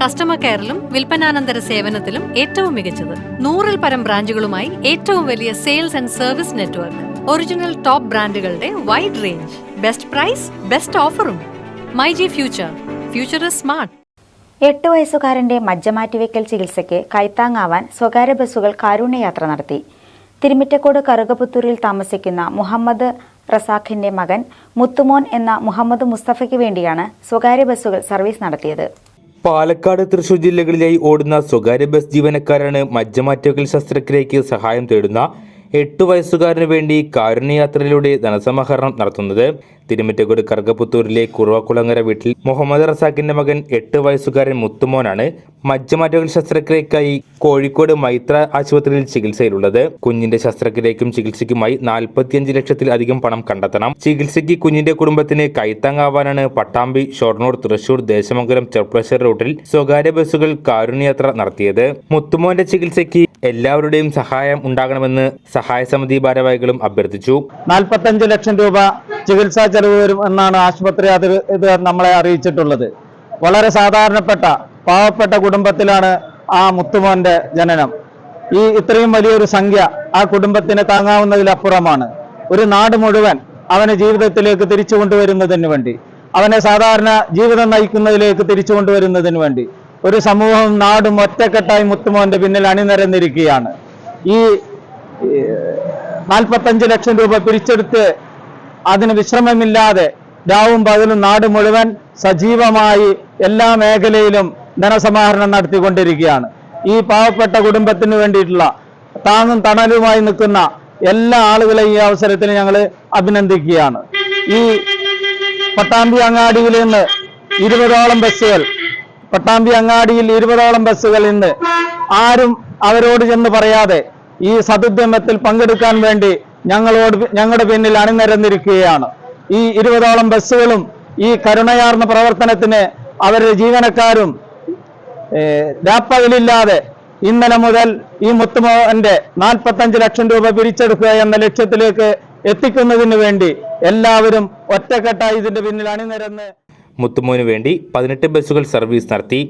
Customer കെയറിലും വിൽപ്പനാനന്തര സേവനത്തിലും ഏറ്റവും മികച്ചത്. നൂറിൽ പരം ബ്രാഞ്ചുകളുമായി ഏറ്റവും വലിയ sales and service network. Original top ബ്രാൻഡുകളുടെ wide range best price best ഓഫറും my G future. Future is smart. എട്ട് വയസ്സുകാരന്റെ മജ്ജമാറ്റിവെക്കൽ ചികിത്സയ്ക്ക് കൈത്താങ്ങാവാൻ സ്വകാര്യ ബസ്സുകൾ കാരുണ്യയാത്ര നടത്തി. തിരുമിറ്റക്കോട് കറുകപുത്തൂരിൽ താമസിക്കുന്ന മുഹമ്മദ് റസാഖിന്റെ മകൻ മുത്തുമോൻ എന്ന മുഹമ്മദ് മുസ്തഫയ്ക്ക് വേണ്ടിയാണ് സ്വകാര്യ ബസ്സുകൾ സർവീസ് നടത്തിയത്. പാലക്കാട് തൃശൂർ ജില്ലകളിലായി ഓടുന്ന സ്വകാര്യ ബസ് ജീവനക്കാരാണ് മജ്ജമാറ്റോക്കൽ ശസ്ത്രക്രിയയ്ക്ക് സഹായം തേടുന്ന എട്ടു വയസ്സുകാരന് വേണ്ടി കാരുണ്യയാത്രയിലൂടെ ധനസമാഹരണം നടത്തുന്നത് തിരുമിറ്റക്കോട് കർഗപുത്തൂരിലെ കുറുവക്കുളങ്ങര വീട്ടിൽ മുഹമ്മദ് റസാഖിന്റെ മകൻ എട്ട് വയസ്സുകാരൻ മുത്തുമോനാണ് മജ്ജമാറ്റകൾ ശസ്ത്രക്രിയക്കായി കോഴിക്കോട് മൈത്ര ആശുപത്രിയിൽ ചികിത്സയിലുള്ളത്. കുഞ്ഞിന്റെ ശസ്ത്രക്രിയക്കും ചികിത്സയ്ക്കുമായി നാൽപ്പത്തിയഞ്ച് ലക്ഷത്തിലധികം പണം കണ്ടെത്തണം. ചികിത്സയ്ക്ക് കുഞ്ഞിന്റെ കുടുംബത്തിന് കൈത്താങ്ങാവാനാണ് പട്ടാമ്പി ഷൊർണൂർ തൃശൂർ ദേശമംഗലം ചെർപ്പുളശ്ശേരി റൂട്ടിൽ സ്വകാര്യ ബസ്സുകൾ കാരുണ്യയാത്ര നടത്തിയത്. മുത്തുമോന്റെ ചികിത്സയ്ക്ക് എല്ലാവരുടെയും സഹായം ഉണ്ടാകണമെന്ന് സഹായ സമിതി ഭാരവാഹികളും അഭ്യർത്ഥിച്ചു. നാൽപ്പത്തഞ്ച് ലക്ഷം രൂപ ചികിത്സാ ചെലവ് വരും എന്നാണ് ആശുപത്രി അധികൃതർ നമ്മളെ അറിയിച്ചിട്ടുള്ളത്. വളരെ സാധാരണപ്പെട്ട പാവപ്പെട്ട കുടുംബത്തിലാണ് ആ മുത്തുമോന്റെ ജനനം. ഈ ഇത്രയും വലിയൊരു സംഖ്യ ആ കുടുംബത്തിന് താങ്ങാവുന്നതിലപ്പുറമാണ്. ഒരു നാട് മുഴുവൻ അവനെ ജീവിതത്തിലേക്ക് തിരിച്ചു കൊണ്ടുവരുന്നതിന് വേണ്ടി അവനെ സാധാരണ ജീവിതം നയിക്കുന്നതിലേക്ക് തിരിച്ചു കൊണ്ടുവരുന്നതിന് വേണ്ടി ഒരു സമൂഹം നാടും ഒറ്റക്കെട്ടായി മുത്തുമോന്റെ പിന്നിൽ അണിനിരന്നിരിക്കുകയാണ്. ഈ നാൽപ്പത്തഞ്ച് ലക്ഷം രൂപ പിരിച്ചെടുത്ത് അതിന് വിശ്രമമില്ലാതെ രാവും പകലും നാട് മുഴുവൻ സജീവമായി എല്ലാ മേഖലയിലും ധനസമാഹരണം നടത്തിക്കൊണ്ടിരിക്കുകയാണ്. ഈ പാവപ്പെട്ട കുടുംബത്തിന് വേണ്ടിയിട്ടുള്ള താങ്ങും തണലുമായി നിൽക്കുന്ന എല്ലാ ആളുകളെയും ഈ അവസരത്തിൽ ഞങ്ങൾ അഭിനന്ദിക്കുകയാണ്. ഈ പട്ടാമ്പി അങ്ങാടിയിൽ നിന്ന് ഇരുപതോളം ബസ്സുകൾ പട്ടാമ്പി അങ്ങാടിയിൽ ഇരുപതോളം ബസ്സുകൾ ഇന്ന് ആരും അവരോട് ചെന്ന് പറയാതെ ഈ സതുദ്യമത്തിൽ പങ്കെടുക്കാൻ വേണ്ടി ഞങ്ങളോട് ഞങ്ങളുടെ പിന്നിൽ അണിനിരന്നിരിക്കുകയാണ്. ഈ ഇരുപതോളം ബസ്സുകളും ഈ കരുണയാർന്ന പ്രവർത്തനത്തിന് അവരുടെ ജീവനക്കാരും രാപ്പകലില്ലാതെ ഇന്നലെ മുതൽ ഈ മുത്തുമോന്റെ നാൽപ്പത്തഞ്ച് ലക്ഷം രൂപ പിരിച്ചെടുക്കുക എന്ന ലക്ഷ്യത്തിലേക്ക് എത്തിക്കുന്നതിന് വേണ്ടി എല്ലാവരും ഒറ്റക്കെട്ടായി ഇതിന്റെ പിന്നിൽ അണിനിരന്ന് മുത്തുമോന് വേണ്ടി പതിനെട്ട് ബസ്സുകൾ സർവീസ് നടത്തി.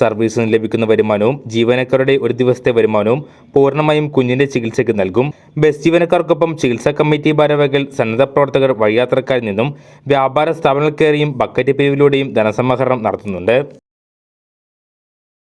സർവീസിൽ നിന്ന് ലഭിക്കുന്ന വരുമാനവും ജീവനക്കാരുടെ ഒരു ദിവസത്തെ വരുമാനവും പൂർണമായും കുഞ്ഞിന്റെ ചികിത്സയ്ക്ക് നൽകും. ബസ് ജീവനക്കാർക്കൊപ്പം ചികിത്സാ കമ്മിറ്റി ഭാരവാഹികൾ സന്നദ്ധ പ്രവർത്തകർ വഴിയാത്രക്കാരിൽ നിന്നും വ്യാപാര സ്ഥാപനങ്ങൾ കയറിയും ബക്കറ്റ് പിരിവിലൂടെയും ധനസമാഹരണം നടത്തുന്നുണ്ട്.